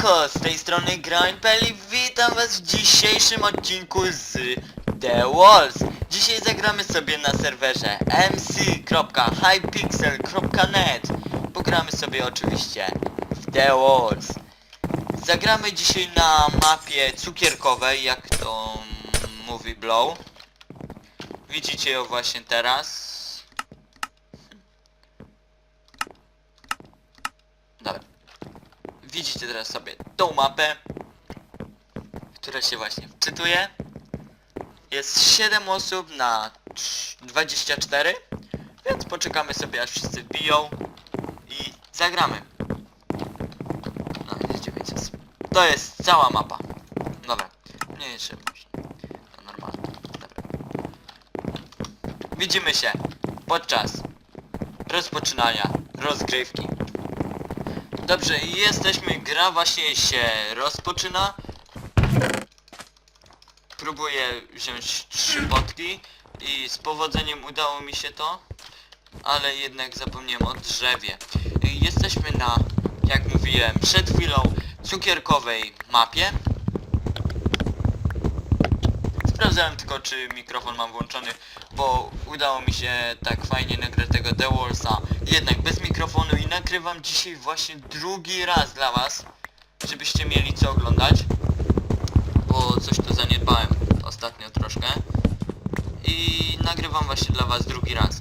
Siemanko, z tej strony Grindpel i witam was w dzisiejszym odcinku z The Walls. Dzisiaj zagramy sobie na serwerze mc.hypixel.net Pogramy sobie oczywiście w The Walls. Zagramy dzisiaj na mapie cukierkowej, jak to mówi Blow. Widzicie ją właśnie teraz. Dobra. Widzicie teraz sobie tą mapę, która się właśnie wczytuje. Jest 7 osób na trz- 24, więc poczekamy sobie aż wszyscy wbiją i zagramy. No, jest 9 osób. To jest cała mapa. Dobra. Nie jeszcze może. No normalnie. Dobra. Widzimy się podczas rozpoczynania rozgrywki. Dobrze, jesteśmy, gra właśnie się rozpoczyna. Próbuję wziąć trzy potki i z powodzeniem udało mi się to, ale jednak zapomniałem o drzewie. Jesteśmy na, jak mówiłem przed chwilą, cukierkowej mapie. Sprawdzałem tylko czy mikrofon mam włączony, bo udało mi się tak fajnie nagrać tego The Wallsa jednak bez mikrofonu i nagrywam dzisiaj właśnie drugi raz dla was, żebyście mieli co oglądać, bo coś tu zaniedbałem ostatnio troszkę i nagrywam właśnie dla was drugi raz.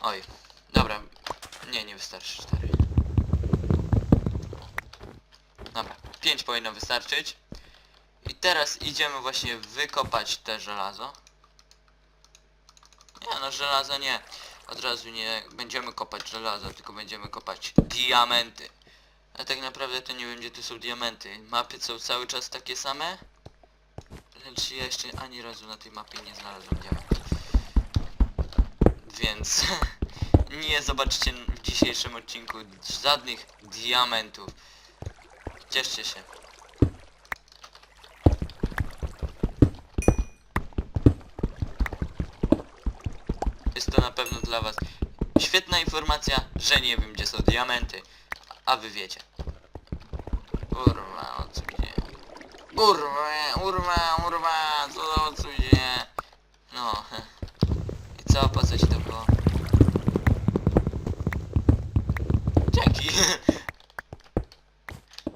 Oj, dobra, nie, nie wystarczy 4. Dobra, 5 powinno wystarczyć. I teraz idziemy właśnie wykopać te żelazo. Nie no, żelazo nie. Od razu nie będziemy kopać żelazo, tylko będziemy kopać diamenty. A tak naprawdę to nie wiem gdzie są diamenty. Mapy są cały czas takie same. Lecz ja jeszcze ani razu na tej mapie nie znalazłem diamentów. Więc nie zobaczycie w dzisiejszym odcinku żadnych diamentów. Cieszcie się. Jest to na pewno dla was świetna informacja, że nie wiem gdzie są diamenty, a wy wiecie. Kurwa, o co idzie? Kurwa, urwa, urwa, co o co idzie? No. I co ci to było? Dzięki.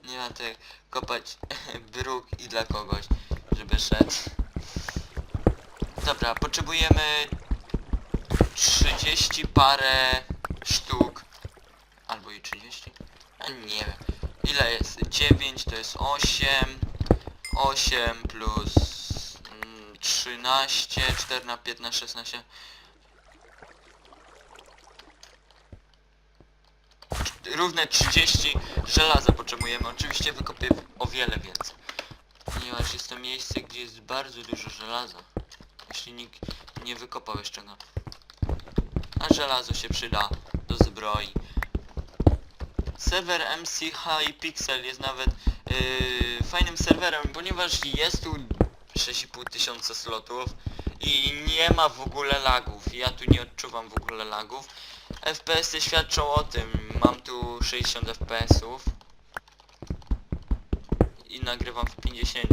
Nie ma tak kopać bruk i dla kogoś, żeby szedł. Dobra, potrzebujemy 30 parę sztuk. Albo i 30? A nie wiem. Ile jest? 9 to jest 8. 8 plus mm, 13, 14, 15, 16. Równe 30 żelaza potrzebujemy. Oczywiście wykopię o wiele więcej. Ponieważ jest to miejsce, gdzie jest bardzo dużo żelaza. Jeśli nikt nie wykopał jeszcze go. A żelazo się przyda do zbroi. Serwer MC High Pixel jest nawet yy, fajnym serwerem, ponieważ jest tu 6,5 tysiąca slotów i nie ma w ogóle lagów. Ja tu nie odczuwam w ogóle lagów. FPS-y świadczą o tym. Mam tu 60 FPS-ów i nagrywam w 50,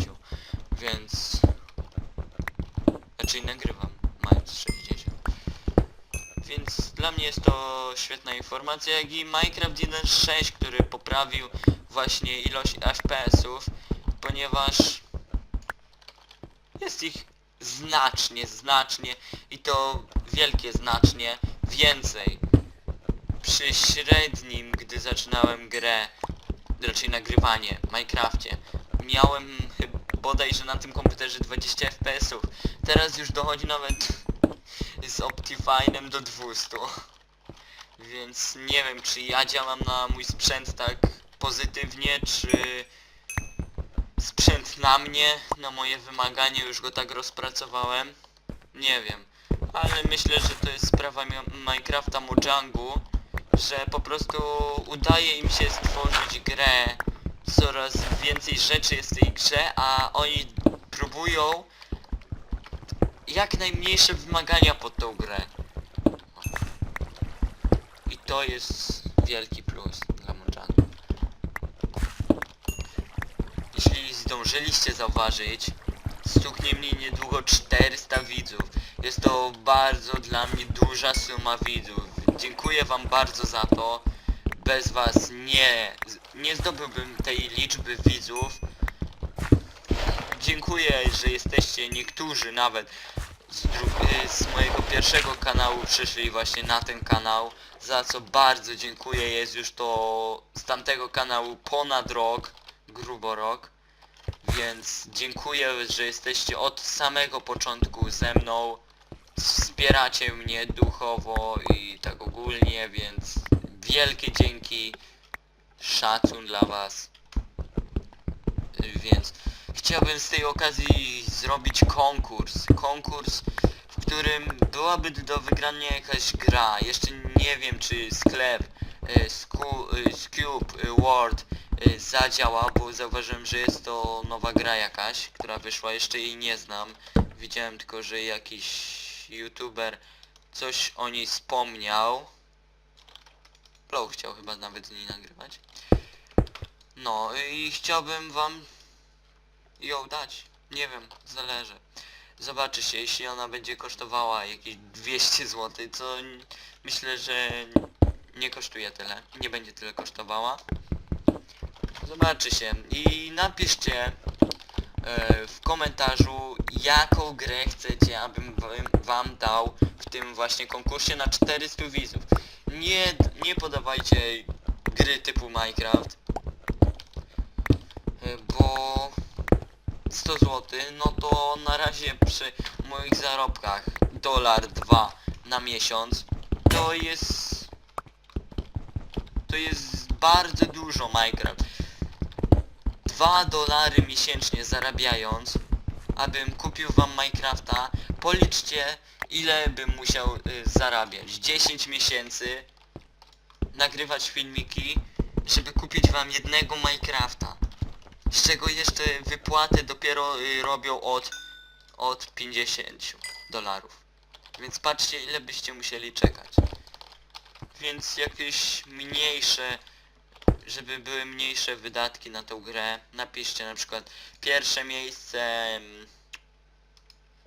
więc raczej nagrywam mając 60. Dla mnie jest to świetna informacja, jak i Minecraft 1.6, który poprawił właśnie ilość FPS-ów, ponieważ jest ich znacznie, znacznie i to wielkie znacznie więcej. Przy średnim, gdy zaczynałem grę, raczej nagrywanie w Minecrafcie, miałem bodajże na tym komputerze 20 FPS-ów. Teraz już dochodzi nawet z Optifine'em do 200. Więc nie wiem, czy ja działam na mój sprzęt tak pozytywnie, czy sprzęt na mnie, na moje wymaganie już go tak rozpracowałem. Nie wiem, ale myślę, że to jest sprawa mi- Minecrafta Mojangu, że po prostu udaje im się stworzyć grę, coraz więcej rzeczy jest w tej grze, a oni próbują jak najmniejsze wymagania pod tą grę. I to jest wielki plus dla Monjangu. zdążyliście zauważyć, stuknie mnie niedługo 400 widzów. Jest to bardzo dla mnie duża suma widzów. Dziękuję wam bardzo za to. Bez was nie, nie zdobyłbym tej liczby widzów. Dziękuję, że jesteście niektórzy nawet z, dru- z mojego pierwszego kanału przyszli właśnie na ten kanał, za co bardzo dziękuję. Jest już to z tamtego kanału ponad rok, grubo rok. Więc dziękuję, że jesteście od samego początku ze mną. Wspieracie mnie duchowo i tak ogólnie, więc wielkie dzięki. Szacun dla was. Więc chciałbym z tej okazji zrobić konkurs. Konkurs, w którym byłaby do wygrania jakaś gra. Jeszcze nie wiem czy sklep e, Sku- e, e, World e, zadziała, bo zauważyłem, że jest to nowa gra jakaś, która wyszła. Jeszcze jej nie znam. Widziałem tylko, że jakiś youtuber coś o niej wspomniał. Flow chciał chyba nawet z niej nagrywać. No i chciałbym wam ją dać. Nie wiem, zależy. Zobaczy się, jeśli ona będzie kosztowała jakieś 200 zł, co myślę, że nie kosztuje tyle. Nie będzie tyle kosztowała. Zobaczy się i napiszcie e, w komentarzu jaką grę chcecie, abym wam- wam dał w tym właśnie konkursie na 400 widzów. Nie, nie podawajcie gry typu Minecraft, e, bo 100 zł, no to na razie przy moich zarobkach dolar, dwa na miesiąc. To jest to jest bardzo dużo Minecraft. 2 dolary miesięcznie zarabiając abym kupił wam Minecrafta policzcie ile bym musiał y, zarabiać. 10 miesięcy nagrywać filmiki żeby kupić wam jednego Minecrafta z czego jeszcze wypłaty dopiero y, robią od od 50 dolarów. Więc patrzcie ile byście musieli czekać. Więc jakieś mniejsze, żeby były mniejsze wydatki na tą grę, napiszcie na przykład pierwsze miejsce mm,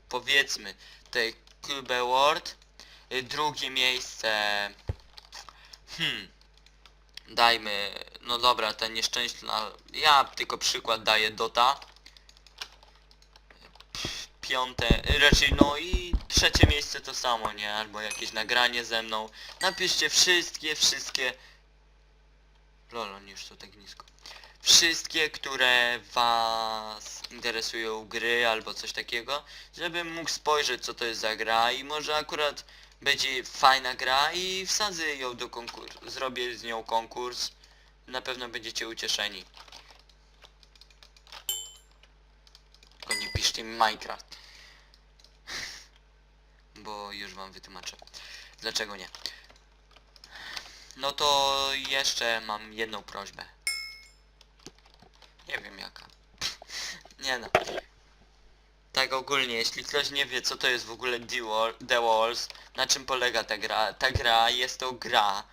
powiedzmy tej Cube World, y, drugie miejsce hmm dajmy, no dobra, ta nieszczęśliwa, ja tylko przykład daję Dota. Piąte, raczej no i trzecie miejsce to samo, nie? Albo jakieś nagranie ze mną. Napiszcie wszystkie, wszystkie... Lol, oni już są tak nisko. Wszystkie, które was interesują gry albo coś takiego, żebym mógł spojrzeć co to jest za gra i może akurat będzie fajna gra i wsadzę ją do konkursu. Zrobię z nią konkurs. Na pewno będziecie ucieszeni. Tylko nie piszcie mi Minecraft. Bo już wam wytłumaczę. Dlaczego nie. No to jeszcze mam jedną prośbę. Nie wiem jaka. nie no. Tak ogólnie, jeśli ktoś nie wie co to jest w ogóle The, Wall, The Walls, na czym polega ta gra? Ta gra jest to gra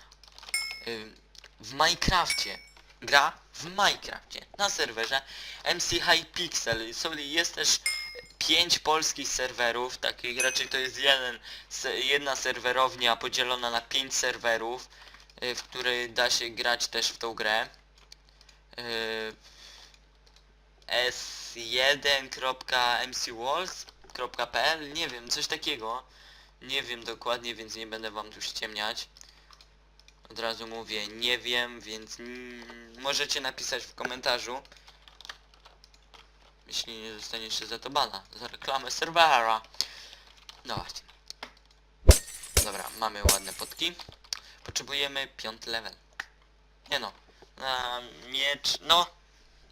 w Minecrafcie. Gra w Minecrafcie na serwerze MC Hypixel. Jest też 5 polskich serwerów, takich raczej to jest jeden, jedna serwerownia podzielona na 5 serwerów, y, w której da się grać też w tą grę. Y, s1.mcwalls.pl nie wiem, coś takiego. Nie wiem dokładnie, więc nie będę wam tu ściemniać. Od razu mówię, nie wiem, więc możecie napisać w komentarzu. Jeśli nie zostaniecie za to bana, za reklamę serwera. No właśnie. Dobra, mamy ładne potki. Potrzebujemy piąty level. Nie no. Na miecz, no.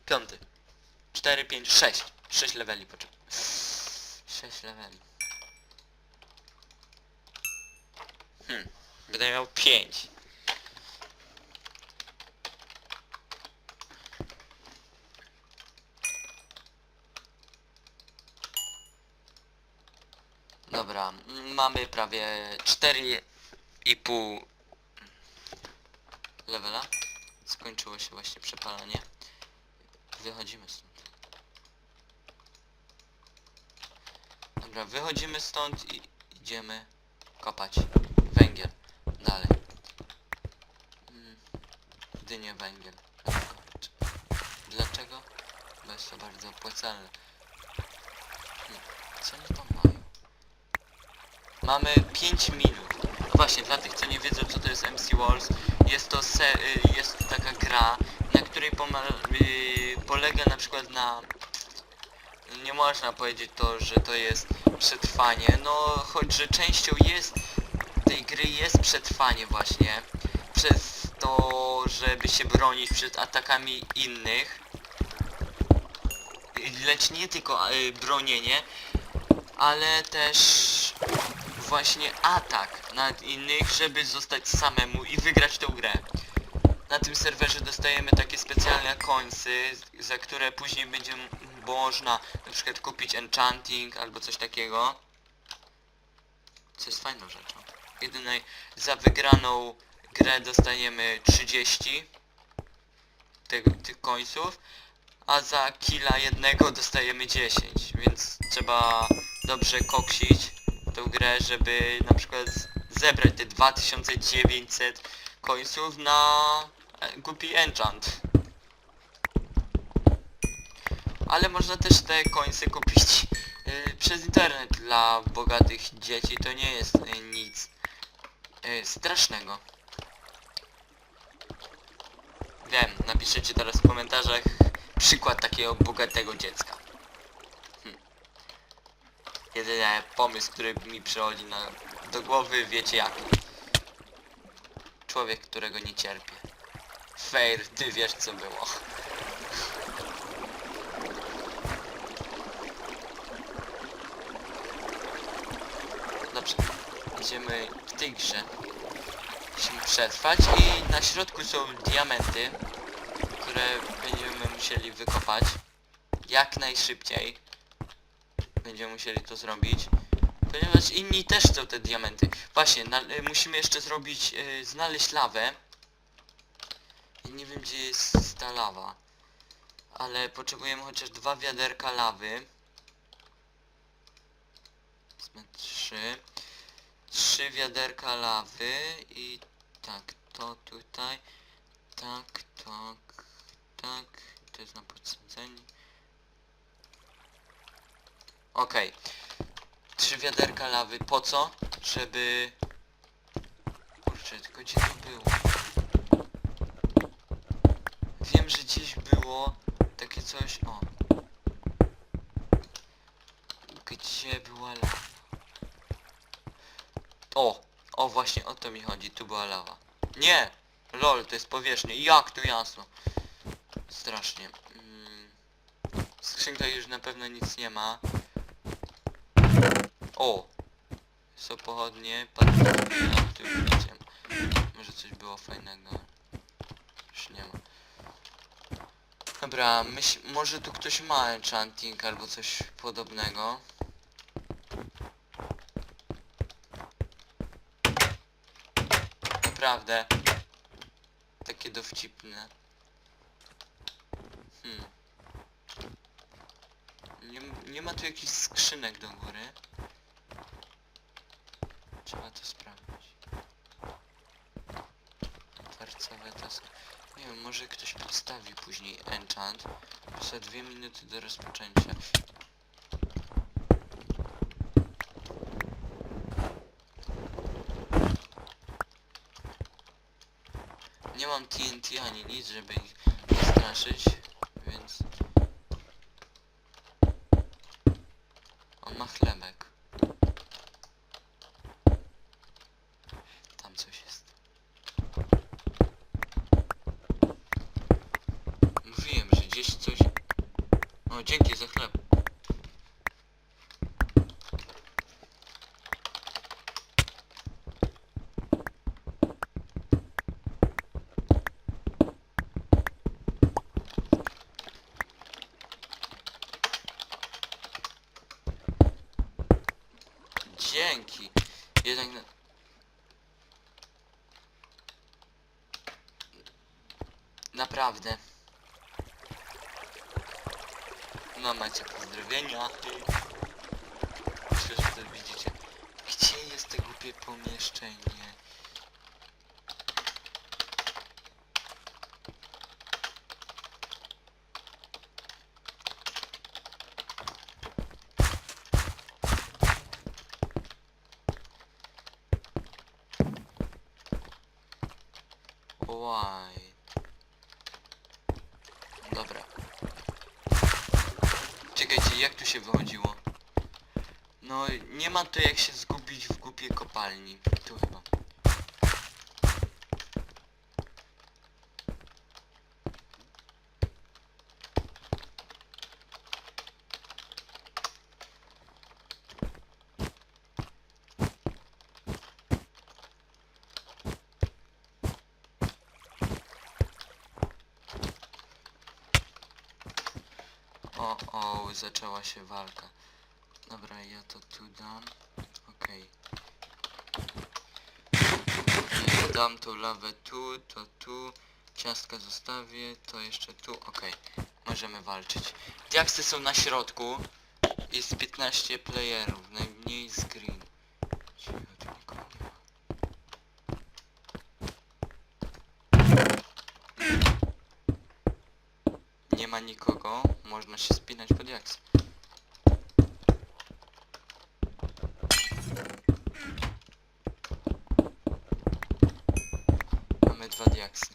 Piąty. 4, 5, 6. 6 leveli potrzebuję. 6 leveli. Hmm. Będę miał 5. Dobra, mamy prawie 4,5 levela. Skończyło się właśnie przepalanie. Wychodzimy stąd. Dobra, wychodzimy stąd i idziemy kopać węgiel. Dalej. Mm, Dynie węgiel. Dlaczego? Bo jest to bardzo opłacalne. Hmm, Co oni tam mają? Mamy 5 minut. Właśnie, dla tych co nie wiedzą co to jest MC Wars, jest to se, y, jest to taka gra, na której y, polega na przykład na nie można powiedzieć to, że to jest przetrwanie, no choć że częścią jest tej gry jest przetrwanie właśnie przez to, żeby się bronić przed atakami innych lecz nie tylko y, bronienie, ale też właśnie atak nad innych, żeby zostać samemu i wygrać tę grę. Na tym serwerze dostajemy takie specjalne końcy, za które później będzie m- można na przykład kupić enchanting albo coś takiego. Co jest fajną rzeczą. Jedynej za wygraną grę dostajemy 30 tego, tych końców, a za killa jednego dostajemy 10, więc trzeba dobrze koksić tą grę, żeby na przykład zebrać te 2900 końców na e, głupi enchant. Ale można też te końce kupić y, przez internet dla bogatych dzieci. To nie jest y, nic y, strasznego. Wiem, napiszecie teraz w komentarzach przykład takiego bogatego dziecka. Hm. Jedyny pomysł, który mi przychodzi na, do głowy, wiecie jaki. Człowiek, którego nie cierpię. Fair, ty wiesz co było. Dobrze, idziemy w tej grze. Musimy przetrwać i na środku są diamenty, które będziemy musieli wykopać jak najszybciej. Będziemy musieli to zrobić. Ponieważ inni też chcą te diamenty. Właśnie, na, y, musimy jeszcze zrobić, y, znaleźć lawę. Nie wiem gdzie jest ta lawa. Ale potrzebujemy chociaż dwa wiaderka lawy. Wezmę trzy. Trzy wiaderka lawy i tak, to tutaj. Tak, tak, tak. To jest na podsadzenie. Okej. Trzy wiaderka lawy. Po co? Żeby... Kurczę, tylko gdzie to było? Wiem, że gdzieś było takie coś... O. Gdzie była lawa? O! O, właśnie o to mi chodzi. Tu była lawa. Nie! Lol, to jest powierzchnia. Jak to jasno? Strasznie. Mm. W skrzynkach już na pewno nic nie ma. O! Są pochodnie, patrzę, tu ma. Może coś było fajnego. Już nie ma. Dobra, myśl, może tu ktoś ma enchanting albo coś podobnego. Naprawdę. Takie dowcipne. Hmm. Nie, nie ma tu jakichś skrzynek do góry. Trzeba to sprawdzić. Kwarcowe to są... Nie wiem, może ktoś podstawi później enchant. Za dwie minuty do rozpoczęcia. Nie TNT ani nic, żeby ich straszyć, więc... On ma chlebek. Tam coś jest. Mówiłem, że gdzieś coś... O, dzięki za chleb. Dzięki. Jednak na... Naprawdę. No macie pozdrowienia. głupie pomieszczenie. Why? Dobra. Czekajcie, jak tu się wychodziło? No, nie ma to jak się zgubić w głupiej kopalni. Tu chyba. O, o, zaczęła się walka. Dobra, ja to tu dam. Okej. Ja Dam tą lawę tu, to tu. Ciastka zostawię, to jeszcze tu. Okej, możemy walczyć. Diaksy są na środku. Jest 15 playerów, najmniej tu nie ma. Nie ma nikogo, można się spinać pod jaks. Mamy dwa diaksy.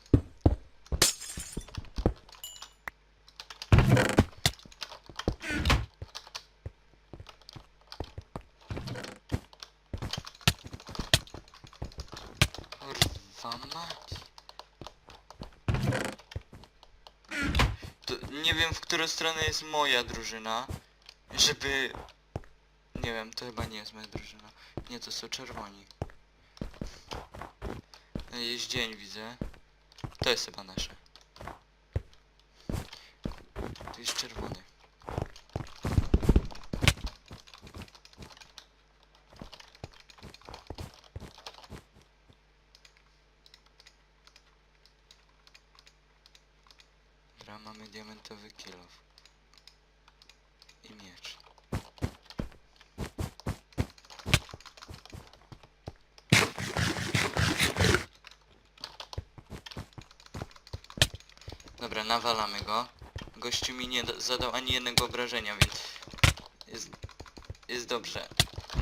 Kurwa mać. To nie wiem w którą stronę jest moja drużyna. Żeby... Nie wiem, to chyba nie jest moja drużyna. Nie, to są czerwoni. Jest dzień, widzę. To jest chyba nasze. To jest czerwony. Dobra, mamy diamentowy kilof. I miecz. Dobra, nawalamy go. Gościu mi nie da- zadał ani jednego obrażenia, więc jest, jest dobrze.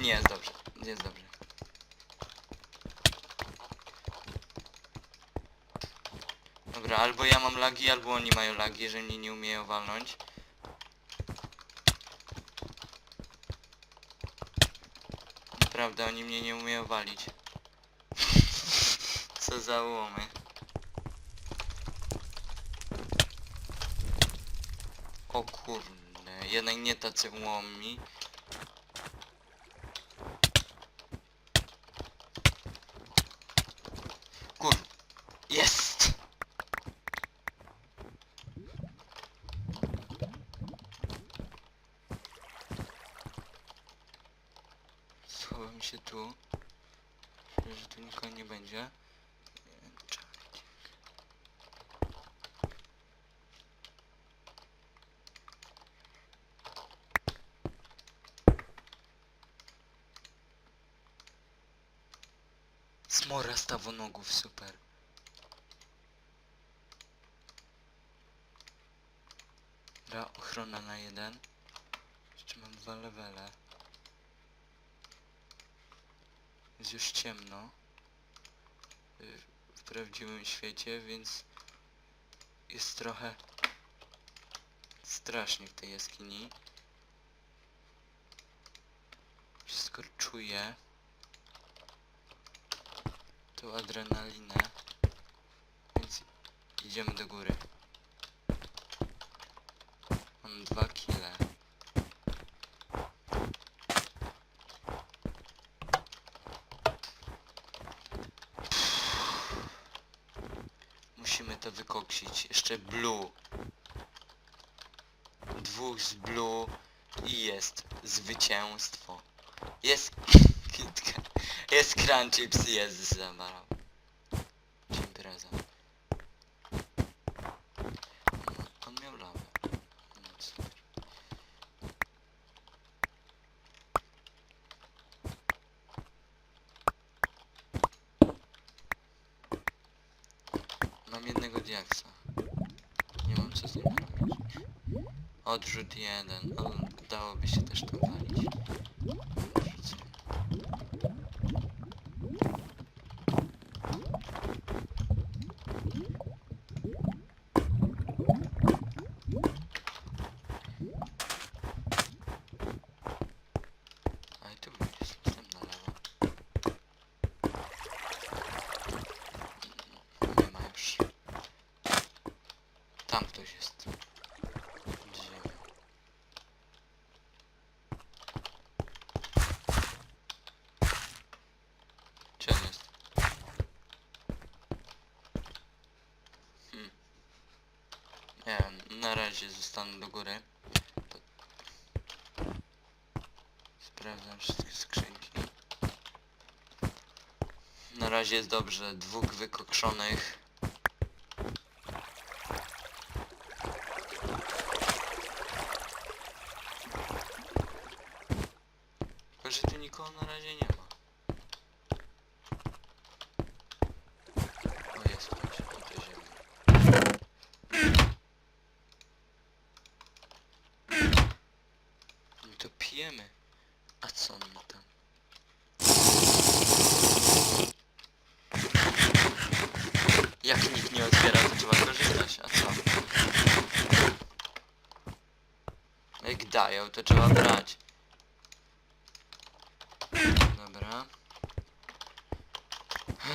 Nie jest dobrze, jest dobrze. Dobra, albo ja mam lagi, albo oni mają lagi, jeżeli mnie nie umieją walnąć. Naprawdę, oni mnie nie umieją walić. Co za łomy. O kurde, jednak nie tacy łomi. Kur... Jest! Schowam się tu. Myślę, że tu nikogo nie będzie. Czekajcie. Stawonogów, super. Dobra, ochrona na jeden. Jeszcze mam dwa levele. Jest już ciemno. y, W prawdziwym świecie, więc jest trochę strasznie w tej jaskini. Wszystko czuję. Tą adrenalinę. Więc idziemy do góry. Mam dwa kile. Musimy to wykoksić. Jeszcze blue. Dwóch z blue i jest zwycięstwo. Jest kitka. Jest crunchy psy, Jezus zamarał. Impreza. On miał lawę. Mam jednego diaksa. Nie mam co z nim robić. Odrzut jeden. On dałoby się też tam walić. Na razie zostanę do góry. To... Sprawdzam wszystkie skrzynki. Na razie jest dobrze, dwóch wykokszonych. Tylko, że tu nikogo na razie nie ma. O, jest ktoś na tej ziemi. No to pijemy. A co on ma tam? Jak nikt nie otwiera, to trzeba korzystać, a co? Jak dają, to trzeba brać. Dobra.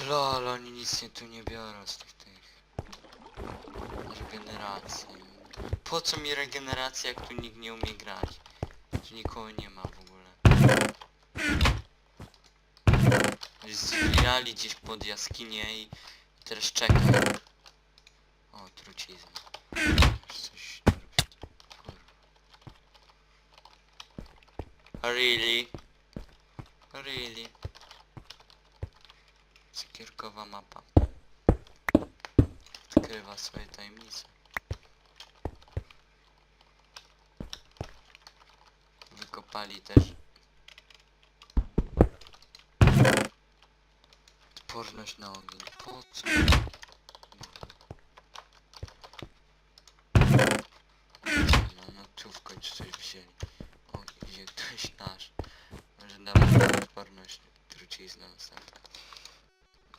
Lol, tu nie biorą z tych tych regeneracji. Po co mi regeneracja, jak tu nikt nie umie grać? Tu nikogo nie ma w ogóle. Zwijali gdzieś pod jaskinię i teraz czekam. O, trucizna. Coś. Really? Really? Cukierkowa mapa. Odkrywa swoje tajemnice. Wykopali też. Odporność na ogień. Po co? No, no tu w końcu coś wzięli. O, idzie ktoś nasz. Może damy odporność trucizna następna.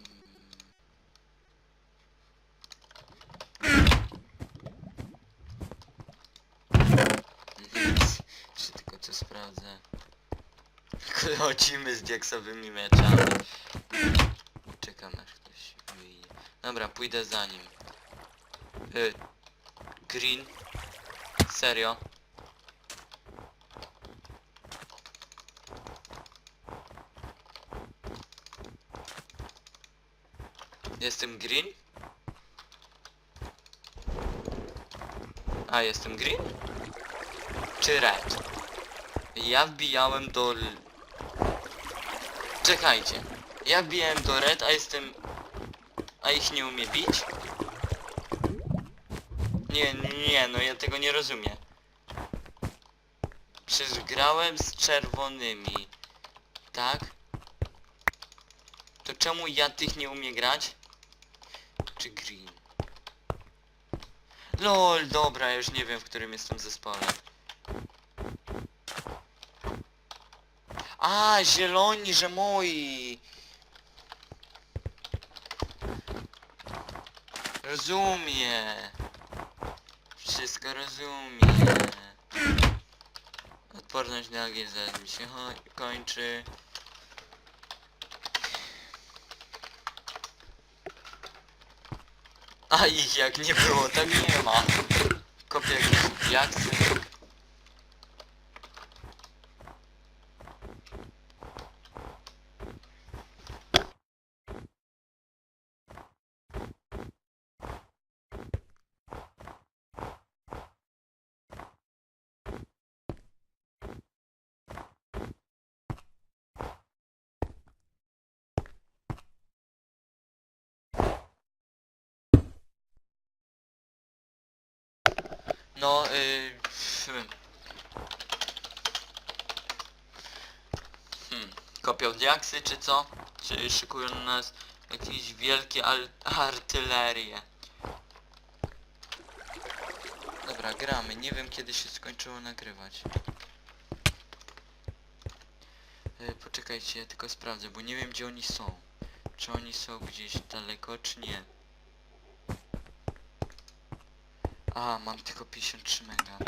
Mm. Nic. Jeszcze tylko co sprawdzę. Chodzimy z diaksowymi mieczami. Czekam aż ktoś wyjdzie. Dobra, pójdę za nim. Y, green. Serio? Jestem green? A, jestem green? Czy red? Ja wbijałem do... Czekajcie. Ja wbijałem do red, a jestem... A ich nie umie bić? Nie, nie, no ja tego nie rozumiem. Przecież grałem z czerwonymi. Tak? To czemu ja tych nie umie grać? Czy green? LOL, dobra, już nie wiem w którym jestem zespole. A, zieloni, że moi! Rozumiem. Wszystko rozumiem. Odporność na GZ mi się kończy. A ich jak nie było, tak nie ma. Kopię jakieś diaksy. No, yy... Hmm. hmm. Kopią diaksy, czy co? Czy szykują na nas jakieś wielkie artylerie? Dobra, gramy. Nie wiem kiedy się skończyło nagrywać. E, poczekajcie, ja tylko sprawdzę, bo nie wiem gdzie oni są. Czy oni są gdzieś daleko, czy nie. A, mam tylko 53 mega.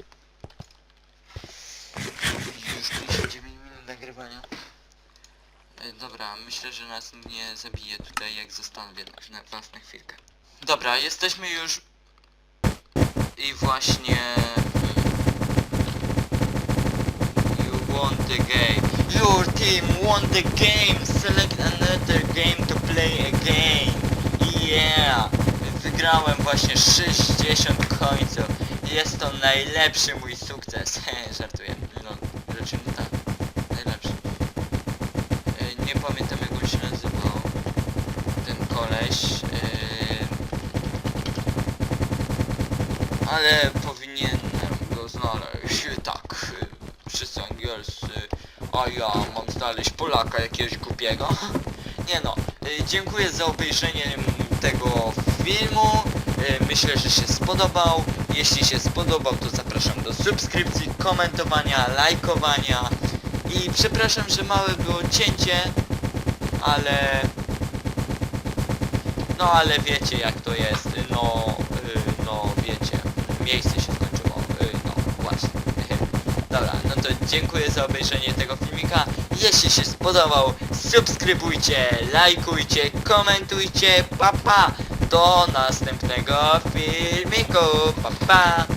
Już 59 minut nagrywania. E, Dobra, myślę, że nas nie zabije tutaj, jak zostanę na was chwilkę. Dobra, jesteśmy już... I właśnie... You won the game. Your team won the game. Select another game to play again. Yeah. Wygrałem właśnie 60 końców. Jest to najlepszy mój sukces. Żartuję. No, nie tak. Najlepszy. E, Nie pamiętam jak on się nazywał. Ten koleś. e, Ale powinienem go znaleźć. Tak. Wszyscy angielscy. A ja mam znaleźć Polaka jakiegoś głupiego. Nie no. e, Dziękuję za obejrzenie tego filmu. E, Myślę, że się spodobał. Jeśli się spodobał, to zapraszam do subskrypcji, komentowania, lajkowania. I przepraszam, że małe było cięcie, ale... No ale wiecie jak to jest, no, y, no wiecie, miejsce się skończyło, y, no właśnie. Dobra, no to dziękuję za obejrzenie tego filmika. Jeśli się spodobał, subskrybujcie, lajkujcie, komentujcie, papa. Pa. Do następnego filmiku, papa. Pa.